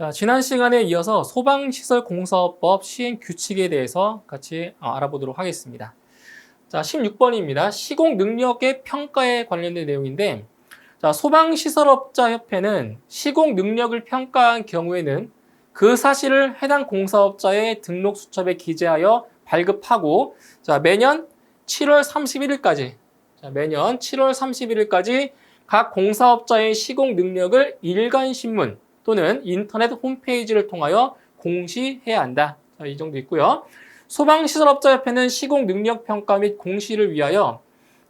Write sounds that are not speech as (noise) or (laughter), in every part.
자, 지난 시간에 이어서 소방시설 공사법 시행 규칙에 대해서 같이 어, 알아보도록 하겠습니다. 자, 16번입니다. 시공 능력의 평가에 관련된 내용인데, 자, 소방시설업자 협회는 시공 능력을 평가한 경우에는 그 사실을 해당 공사업자의 등록 수첩에 기재하여 발급하고, 자, 매년 7월 31일까지, 자, 매년 7월 31일까지 각 공사업자의 시공 능력을 일간신문 또는 인터넷 홈페이지를 통하여 공시해야 한다. 자, 이 정도 있고요. 소방시설업자협회는 시공 능력 평가 및 공시를 위하여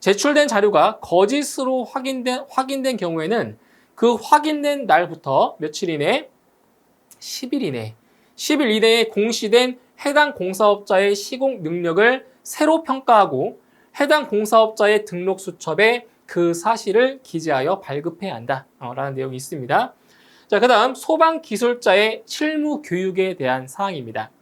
제출된 자료가 거짓으로 확인된, 확인된 경우에는 그 확인된 날부터 며칠 이내 10일 이내 10일 이내에 공시된 해당 공사업자의 시공 능력을 새로 평가하고 해당 공사업자의 등록 수첩에 그 사실을 기재하여 발급해야 한다. 어, 라는 내용이 있습니다. 자, 그 다음 소방 기술자의 실무 교육에 대한 사항입니다.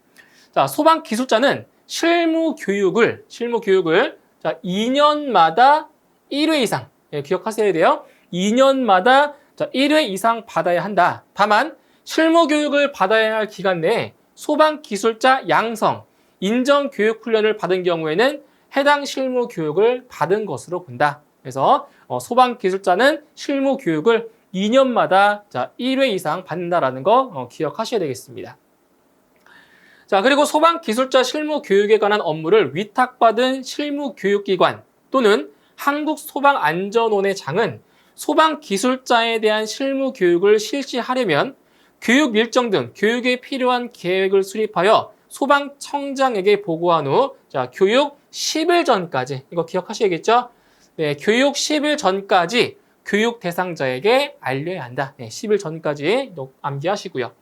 자, 소방 기술자는 실무 교육을, 실무 교육을 자, 2년마다 1회 이상, 예, 기억하셔야 돼요. 2년마다 자, 1회 이상 받아야 한다. 다만, 실무 교육을 받아야 할 기간 내에 소방 기술자 양성, 인정 교육 훈련을 받은 경우에는 해당 실무 교육을 받은 것으로 본다. 그래서 어, 소방 기술자는 실무 교육을 2년마다 자, 1회 이상 받는다라는 거 어, 기억하셔야 되겠습니다. 자, 그리고 소방 기술자 실무 교육에 관한 업무를 위탁받은 실무 교육기관 또는 한국 소방 안전원의 장은 소방 기술자에 대한 실무 교육을 실시하려면 교육 일정 등 교육에 필요한 계획을 수립하여 소방청장에게 보고한 후 자, 교육 10일 전까지 이거 기억하셔야겠죠? 네, 교육 10일 전까지 교육 대상자에게 알려야 한다. 네, 10일 전까지 암기하시고요.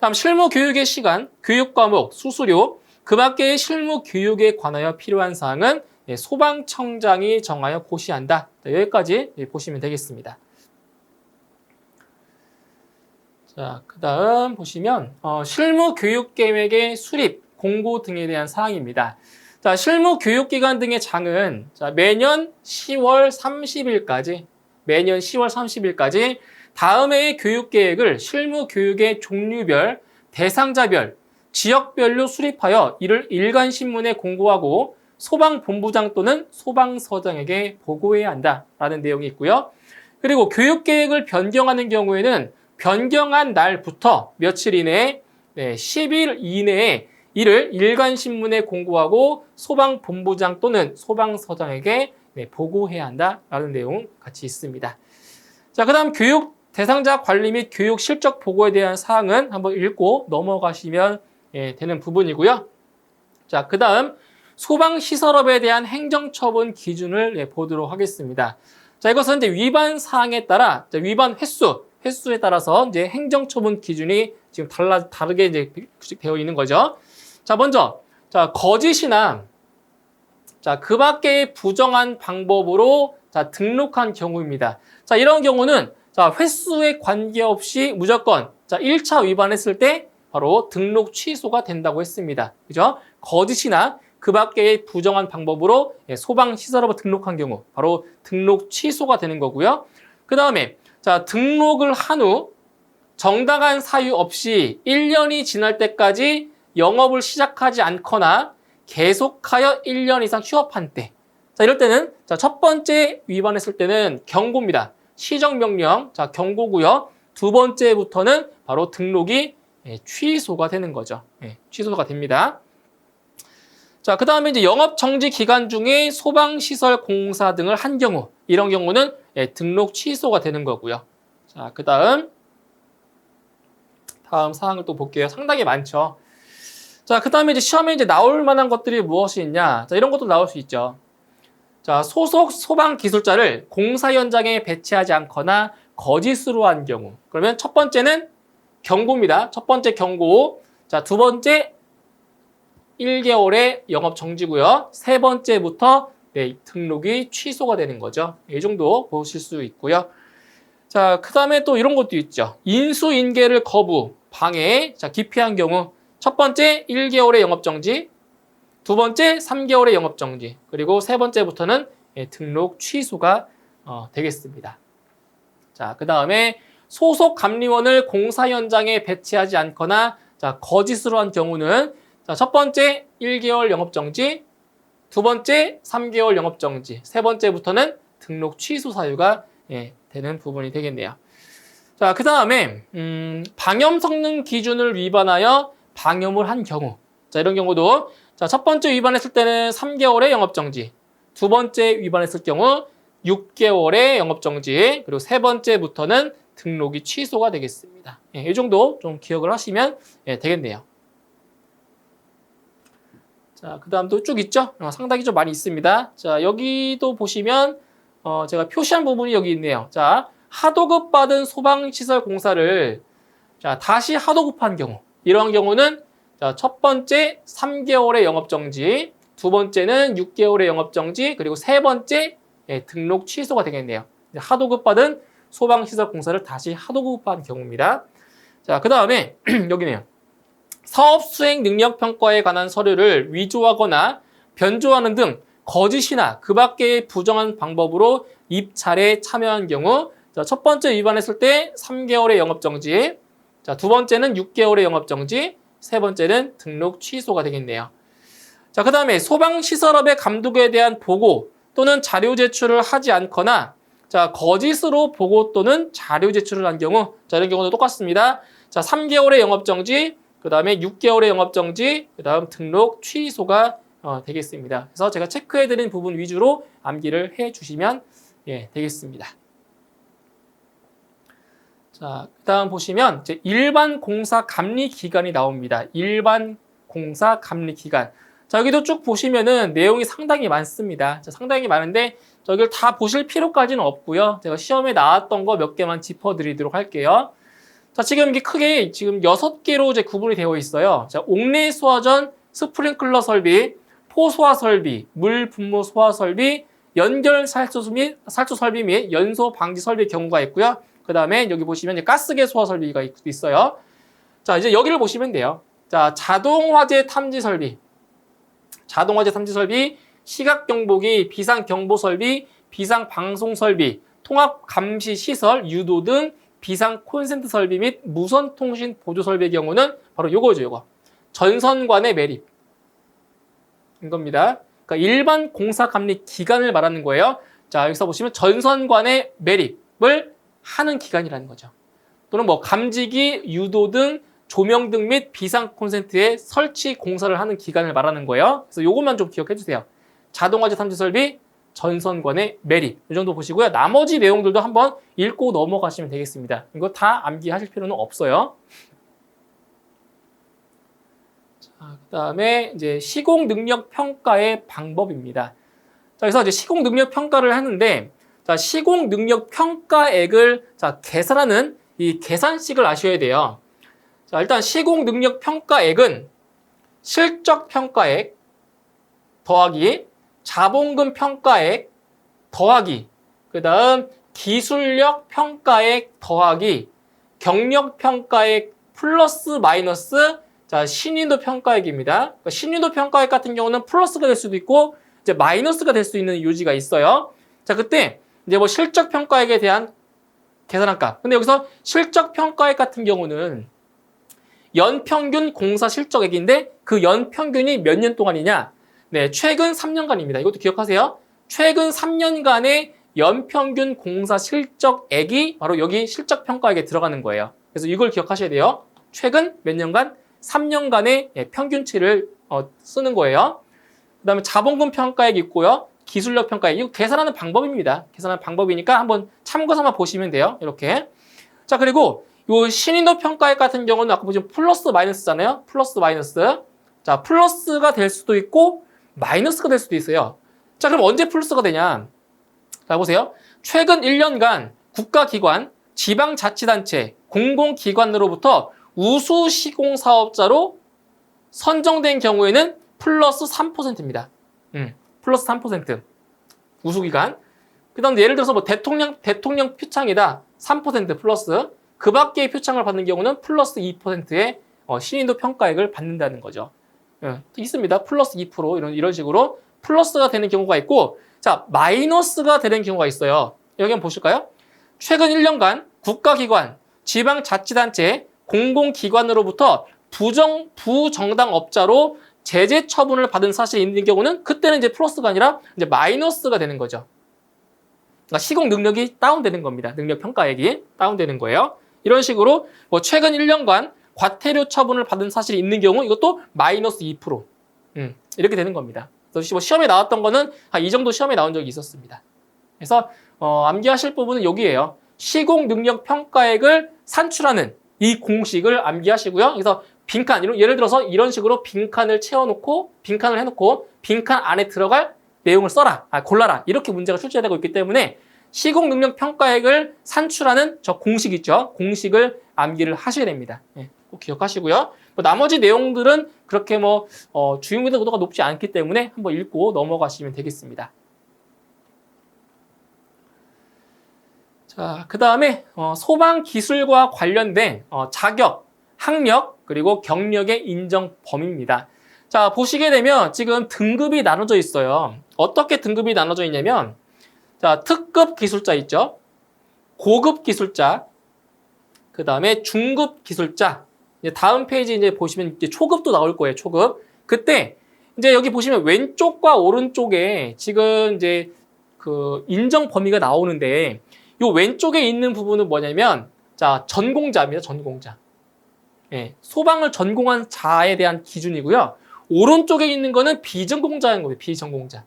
다음 실무 교육의 시간, 교육 과목, 수수료, 그 밖의 실무 교육에 관하여 필요한 사항은 네, 소방청장이 정하여 고시한다. 자, 여기까지 네, 보시면 되겠습니다. 자, 그 다음 보시면 어, 실무 교육 계획의 수립, 공고 등에 대한 사항입니다. 자, 실무 교육기관 등의 장은 자, 매년 10월 30일까지 매년 10월 30일까지 다음 해의 교육 계획을 실무 교육의 종류별, 대상자별, 지역별로 수립하여 이를 일간 신문에 공고하고 소방본부장 또는 소방서장에게 보고해야 한다라는 내용이 있고요. 그리고 교육 계획을 변경하는 경우에는 변경한 날부터 며칠 이내에 네, 10일 이내에 이를 일간 신문에 공고하고 소방본부장 또는 소방서장에게 네, 보고해야 한다라는 내용 같이 있습니다. 자, 그 다음 교육 대상자 관리 및 교육 실적 보고에 대한 사항은 한번 읽고 넘어가시면 예, 되는 부분이고요. 자, 그 다음 소방시설업에 대한 행정처분 기준을 예, 보도록 하겠습니다. 자, 이것은 이제 위반 사항에 따라 위반 횟수, 횟수에 따라서 이제 행정처분 기준이 지금 달라 다르게 이제 되어 있는 거죠. 자, 먼저 자 거짓이나 자 그 밖의 부정한 방법으로 자 등록한 경우입니다. 자 이런 경우는 자 횟수에 관계없이 무조건 자 1차 위반했을 때 바로 등록 취소가 된다고 했습니다. 그죠? 거짓이나 그 밖의 부정한 방법으로 예, 소방시설업을 등록한 경우 바로 등록 취소가 되는 거고요. 그 다음에 자 등록을 한 후 정당한 사유 없이 1년이 지날 때까지 영업을 시작하지 않거나 계속하여 1년 이상 휴업한 때. 자, 이럴 때는 자, 첫 번째 위반했을 때는 경고입니다. 시정명령, 자, 경고고요. 두 번째부터는 바로 등록이 예, 취소가 되는 거죠. 예, 취소가 됩니다. 자, 그 다음에 이제 영업 정지 기간 중에 소방시설 공사 등을 한 경우, 이런 경우는 예, 등록 취소가 되는 거고요. 자, 그 다음, 다음 사항을 또 볼게요. 상당히 많죠. 자, 그 다음에 이제 시험에 이제 나올 만한 것들이 무엇이 있냐. 자, 이런 것도 나올 수 있죠. 자, 소속 소방 기술자를 공사 현장에 배치하지 않거나 거짓으로 한 경우. 그러면 첫 번째는 경고입니다. 첫 번째 경고. 자, 두 번째 1개월의 영업 정지고요. 세 번째부터 네, 등록이 취소가 되는 거죠. 이 정도 보실 수 있고요. 자, 그 다음에 또 이런 것도 있죠. 인수인계를 거부, 방해, 자, 기피한 경우. 첫 번째 1개월의 영업정지, 두 번째 3개월의 영업정지, 그리고 세 번째부터는 예, 등록 취소가 어, 되겠습니다. 자, 그 다음에 소속 감리원을 공사 현장에 배치하지 않거나 자, 거짓으로 한 경우는 자, 첫 번째 1개월 영업 정지, 두 번째 3개월 영업 정지, 세 번째부터는 등록 취소 사유가 예, 되는 부분이 되겠네요. 자, 그 다음에 음, 방염 성능 기준을 위반하여 방염을 한 경우, 자 이런 경우도 자, 첫 번째 위반했을 때는 3개월의 영업 정지, 두 번째 위반했을 경우 6개월의 영업 정지, 그리고 세 번째부터는 등록이 취소가 되겠습니다. 예, 이 정도 좀 기억을 하시면 예, 되겠네요. 자, 그 다음도 쭉 있죠? 어, 상당히 좀 많이 있습니다. 자, 여기도 보시면, 어, 제가 표시한 부분이 여기 있네요. 자, 하도급 받은 소방시설 공사를, 자, 다시 하도급한 경우. 이러한 경우는, 자, 첫 번째 3개월의 영업정지, 두 번째는 6개월의 영업정지, 그리고 세 번째 예, 등록 취소가 되겠네요. 하도 급 받은 소방시설 공사를 다시 하도 급한 경우입니다. 자, 그 다음에 (clears throat) 여기네요. 사업 수행 능력 평가에 관한 서류를 위조하거나 변조하는 등 거짓이나 그 밖의 부정한 방법으로 입찰에 참여한 경우 자, 첫 번째 위반했을 때 3개월의 영업 정지, 자, 두 번째는 6개월의 영업 정지, 세 번째는 등록 취소가 되겠네요. 자, 그 다음에 소방 시설업의 감독에 대한 보고 또는 자료 제출을 하지 않거나 자, 거짓으로 보고 또는 자료 제출을 한 경우 자, 이런 경우도 똑같습니다. 자, 3개월의 영업 정지, 그 다음에 6개월의 영업정지, 그 다음 등록 취소가 어, 되겠습니다. 그래서 제가 체크해드린 부분 위주로 암기를 해주시면 예, 되겠습니다. 자, 그 다음 보시면 이제 일반 공사 감리 기간이 나옵니다. 일반 공사 감리 기간. 자, 여기도 쭉 보시면은 내용이 상당히 많습니다. 자, 상당히 많은데 저기를 다 보실 필요까지는 없고요. 제가 시험에 나왔던 거 몇 개만 짚어 드리도록 할게요. 자, 지금 이게 크게 지금 여섯 개로 이제 구분이 되어 있어요. 자, 옥내 소화전, 스프링클러 설비, 포소화 설비, 물 분무 소화 설비, 연결 살수 및 살수 설비 및 연소 방지 설비 경우가 있고요. 그 다음에 여기 보시면 가스계 소화 설비가 있- 있어요. 자, 이제 여기를 보시면 돼요. 자, 자동 화재 탐지 설비, 자동 화재 탐지 설비, 시각 경보기, 비상 경보 설비, 비상 방송 설비, 통합 감시 시설, 유도 등 비상 콘센트 설비 및 무선 통신 보조 설비의 경우는 바로 요거죠, 요거. 전선관의 매립. 인 겁니다. 그러니까 일반 공사 감리 기간을 말하는 거예요. 자, 여기서 보시면 전선관의 매립을 하는 기간이라는 거죠. 또는 뭐 감지기, 유도 등 조명 등 및 비상 콘센트의 설치 공사를 하는 기간을 말하는 거예요. 그래서 요것만 좀 기억해 주세요. 자동화재 탐지 설비, 전선관의 매립 이 정도 보시고요. 나머지 내용들도 한번 읽고 넘어가시면 되겠습니다. 이거 다 암기하실 필요는 없어요. 자, 그다음에 이제 시공 능력 평가의 방법입니다. 자, 그래서 이제 시공 능력 평가를 하는데 자, 시공 능력 평가액을 자, 계산하는 이 계산식을 아셔야 돼요. 자, 일단 시공 능력 평가액은 실적 평가액 더하기 자본금 평가액 더하기 그 다음 기술력 평가액 더하기 경력 평가액 플러스 마이너스 자 신인도 평가액입니다. 그러니까 신인도 평가액 같은 경우는 플러스가 될 수도 있고 이제 마이너스가 될 수 있는 요지가 있어요. 자 그때 이제 뭐 실적 평가액에 대한 계산한 값. 근데 여기서 실적 평가액 같은 경우는 연평균 공사 실적액인데 그 연평균이 몇 년 동안이냐? 네, 최근 3년간입니다. 이것도 기억하세요. 최근 3년간의 연평균 공사 실적액이 바로 여기 실적 평가액에 들어가는 거예요. 그래서 이걸 기억하셔야 돼요. 최근 몇 년간? 3년간의 예, 평균치를 어, 쓰는 거예요. 그다음에 자본금 평가액 있고요. 기술력 평가액 이거 계산하는 방법입니다. 계산하는 방법이니까 한번 참고 삼아 보시면 돼요. 이렇게. 자, 그리고 요 신인도 평가액 같은 경우는 아까 보시면 플러스 마이너스잖아요. 플러스 마이너스. 자, 플러스가 될 수도 있고 마이너스가 될 수도 있어요. 자, 그럼 언제 플러스가 되냐? 자, 보세요. 최근 1년간 국가기관, 지방자치단체, 공공기관으로부터 우수 시공사업자로 선정된 경우에는 플러스 3%입니다. 음, 플러스 3%. 우수기관. 그 다음 예를 들어서 뭐 대통령, 대통령 표창이다. 3% 플러스. 그 밖의 표창을 받는 경우는 플러스 2%의 어, 신인도 평가액을 받는다는 거죠. 예, 있습니다. 플러스 2% 이런 이런 식으로 플러스가 되는 경우가 있고 자 마이너스가 되는 경우가 있어요. 여기 한번 보실까요? 최근 1년간 국가기관, 지방자치단체, 공공기관으로부터 부정 부정당업자로 제재 처분을 받은 사실이 있는 경우는 그때는 이제 플러스가 아니라 이제 마이너스가 되는 거죠. 그러니까 시공 능력이 다운되는 겁니다. 능력 평가액이 다운되는 거예요. 이런 식으로 뭐 최근 1년간 과태료 처분을 받은 사실이 있는 경우 이것도 마이너스 2%. 음, 이렇게 되는 겁니다. 뭐 시험에 나왔던 거는 한 이 정도 시험에 나온 적이 있었습니다. 그래서 어, 암기하실 부분은 여기에요. 시공 능력 평가액을 산출하는 이 공식을 암기하시고요. 그래서 빈칸, 예를 들어서 이런 식으로 빈칸을 채워놓고 빈칸을 해놓고 빈칸 안에 들어갈 내용을 써라, 아, 골라라 이렇게 문제가 출제되고 있기 때문에 시공 능력 평가액을 산출하는 저 공식 있죠. 공식을 암기를 하셔야 됩니다. 예, 꼭 기억하시고요. 뭐 나머지 내용들은 그렇게 뭐 어, 주의무도가 높지 않기 때문에 한번 읽고 넘어가시면 되겠습니다. 자, 그 다음에 어, 소방 기술과 관련된 어, 자격, 학력, 그리고 경력의 인정 범위입니다. 자, 보시게 되면 지금 등급이 나눠져 있어요. 어떻게 등급이 나눠져 있냐면, 자, 특급 기술자 있죠? 고급 기술자, 그 다음에 중급 기술자, 이제 다음 페이지 이제 보시면 이제 초급도 나올 거예요, 초급. 그때 이제 여기 보시면 왼쪽과 오른쪽에 지금 이제 그 인정 범위가 나오는데, 요 왼쪽에 있는 부분은 뭐냐면, 자, 전공자입니다, 전공자. 예, 소방을 전공한 자에 대한 기준이고요. 오른쪽에 있는 거는 비전공자인 거예요. 비전공자.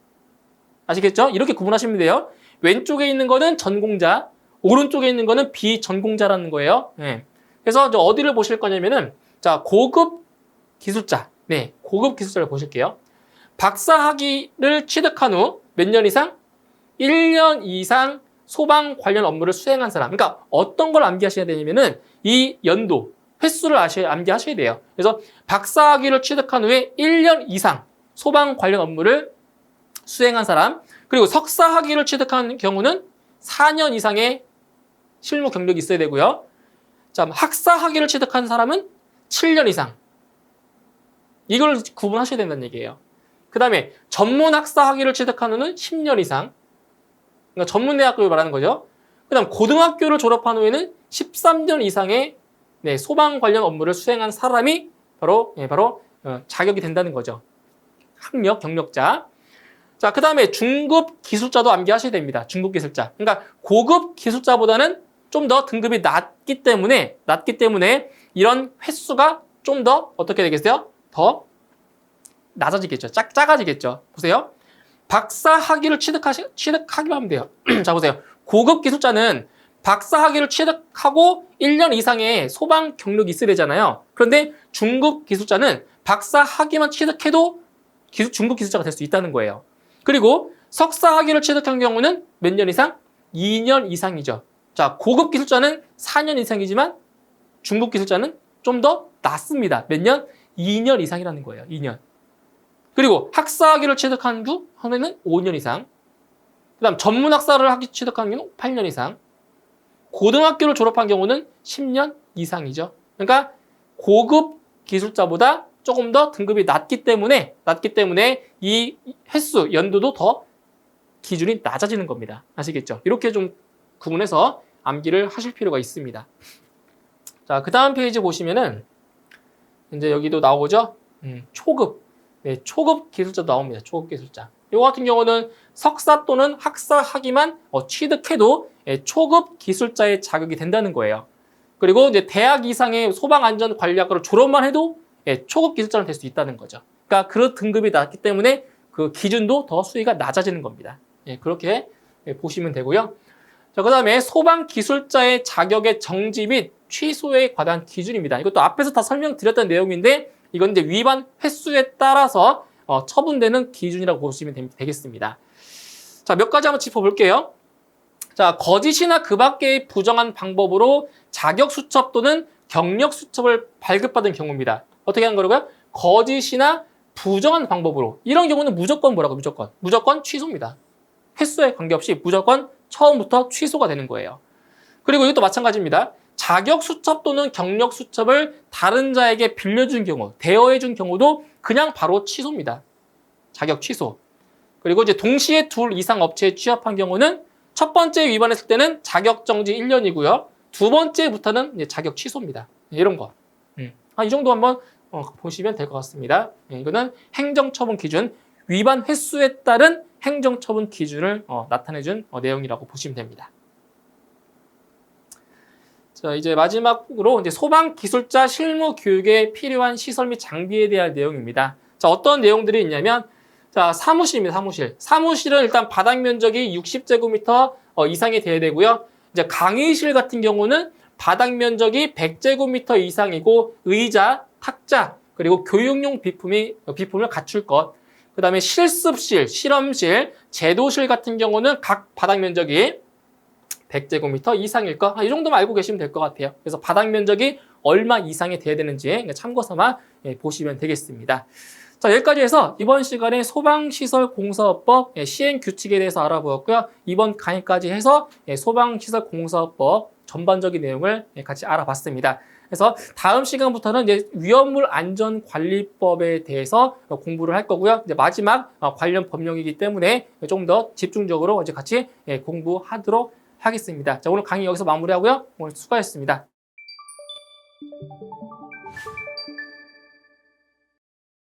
아시겠죠? 이렇게 구분하시면 돼요. 왼쪽에 있는 거는 전공자, 오른쪽에 있는 거는 비전공자라는 거예요. 예. 그래서 이제 어디를 보실 거냐면은 자 고급 기술자, 네 고급 기술자를 보실게요. 박사 학위를 취득한 후 몇 년 이상? 1년 이상 소방 관련 업무를 수행한 사람. 그러니까 어떤 걸 암기하셔야 되냐면은 이 연도, 횟수를 아셔야, 암기하셔야 돼요. 그래서 박사 학위를 취득한 후에 1년 이상 소방 관련 업무를 수행한 사람, 그리고 석사 학위를 취득한 경우는 4년 이상의 실무 경력이 있어야 되고요. 자, 학사 학위를 취득한 사람은 7년 이상. 이걸 구분하셔야 된다는 얘기예요. 그 다음에 전문 학사 학위를 취득한 후는 10년 이상. 그러니까 전문 대학교를 말하는 거죠. 그 다음 고등학교를 졸업한 후에는 13년 이상의 네, 소방 관련 업무를 수행한 사람이 바로, 예, 바로 어, 자격이 된다는 거죠. 학력, 경력자. 자, 그 다음에 중급 기술자도 암기하셔야 됩니다. 중급 기술자. 그러니까 고급 기술자보다는 좀 더 등급이 낮기 때문에, 낮기 때문에 이런 횟수가 좀 더 어떻게 되겠어요? 더 낮아지겠죠. 작, 작아지겠죠. 보세요. 박사 학위를 취득하시, 취득하기만 하면 돼요. (clears throat) 자, 보세요. 고급 기술자는 박사 학위를 취득하고 1년 이상의 소방 경력이 있어야 되잖아요. 그런데 중급 기술자는 박사 학위만 취득해도 기술, 중급 기술자가 될 수 있다는 거예요. 그리고 석사 학위를 취득한 경우는 몇 년 이상? 2년 이상이죠. 자, 고급 기술자는 4년 이상이지만 중급 기술자는 좀 더 낮습니다. 몇 년? 2년 이상이라는 거예요. 2년. 그리고 학사 학위를 취득한 후 하면은 5년 이상. 그 다음 전문 학사를 학위 취득한 경우는 8년 이상. 고등학교를 졸업한 경우는 10년 이상이죠. 그러니까 고급 기술자보다 조금 더 등급이 낮기 때문에 낮기 때문에 이 횟수 연도도 더 기준이 낮아지는 겁니다. 아시겠죠? 이렇게 좀 구분해서 암기를 하실 필요가 있습니다. 자, 그 다음 페이지 보시면은 이제 여기도 나오죠. 음, 초급, 네, 초급 기술자 나옵니다. 초급 기술자. 이거 같은 경우는 석사 또는 학사 학위만 어, 취득해도 예, 초급 기술자의 자격이 된다는 거예요. 그리고 이제 대학 이상의 소방안전관리학과를 졸업만 해도 예, 초급 기술자는 될 수 있다는 거죠. 그러니까 그 등급이 낮기 때문에 그 기준도 더 수위가 낮아지는 겁니다. 예, 그렇게 예, 보시면 되고요. 자, 그 다음에 소방 기술자의 자격의 정지 및 취소에 관한 기준입니다. 이것도 앞에서 다 설명드렸던 내용인데 이건 이제 위반 횟수에 따라서 어, 처분되는 기준이라고 보시면 되- 되겠습니다. 자, 몇 가지 한번 짚어볼게요. 자, 거짓이나 그 밖의 부정한 방법으로 자격 수첩 또는 경력 수첩을 발급받은 경우입니다. 어떻게 하는 거라고요? 거짓이나 부정한 방법으로. 이런 경우는 무조건 뭐라고, 무조건. 무조건 취소입니다. 횟수에 관계없이 무조건 처음부터 취소가 되는 거예요. 그리고 이것도 마찬가지입니다. 자격 수첩 또는 경력 수첩을 다른 자에게 빌려준 경우, 대여해 준 경우도 그냥 바로 취소입니다. 자격 취소. 그리고 이제 동시에 둘 이상 업체에 취업한 경우는 첫 번째 위반했을 때는 자격 정지 1년이고요. 두 번째부터는 이제 자격 취소입니다. 이런 거. 음. 아, 이 정도 한번 어, 보시면 될 것 같습니다. 예, 이거는 행정처분 기준 위반 횟수에 따른 행정처분 기준을 어, 나타내준 어, 내용이라고 보시면 됩니다. 자, 이제 마지막으로 이제 소방 기술자 실무 교육에 필요한 시설 및 장비에 대한 내용입니다. 자, 어떤 내용들이 있냐면 자, 사무실입니다. 사무실. 사무실은 일단 바닥 면적이 60제곱미터 어, 이상이 돼야 되고요. 이제 강의실 같은 경우는 바닥 면적이 100제곱미터 이상이고 의자, 탁자, 그리고 교육용 비품이 어, 비품을 갖출 것. 그다음에 실습실, 실험실, 제도실 같은 경우는 각 바닥 면적이 100제곱미터 이상일 것. 아, 이 정도만 알고 계시면 될 것 같아요. 그래서 바닥 면적이 얼마 이상이 돼야 되는지 참고 삼아 예, 보시면 되겠습니다. 자, 여기까지 해서 이번 시간에 소방시설 공사법 예, 시행 규칙에 대해서 알아보았고요. 이번 강의까지 해서 예, 소방시설 공사법 전반적인 내용을 예, 같이 알아봤습니다. 그래서 다음 시간부터는 이제 위험물 안전 관리법에 대해서 공부를 할 거고요. 이제 마지막 어, 관련 법령이기 때문에 좀 더 집중적으로 이제 같이 예, 공부하도록 하겠습니다. 자, 오늘 강의 여기서 마무리하고요. 오늘 수고하셨습니다.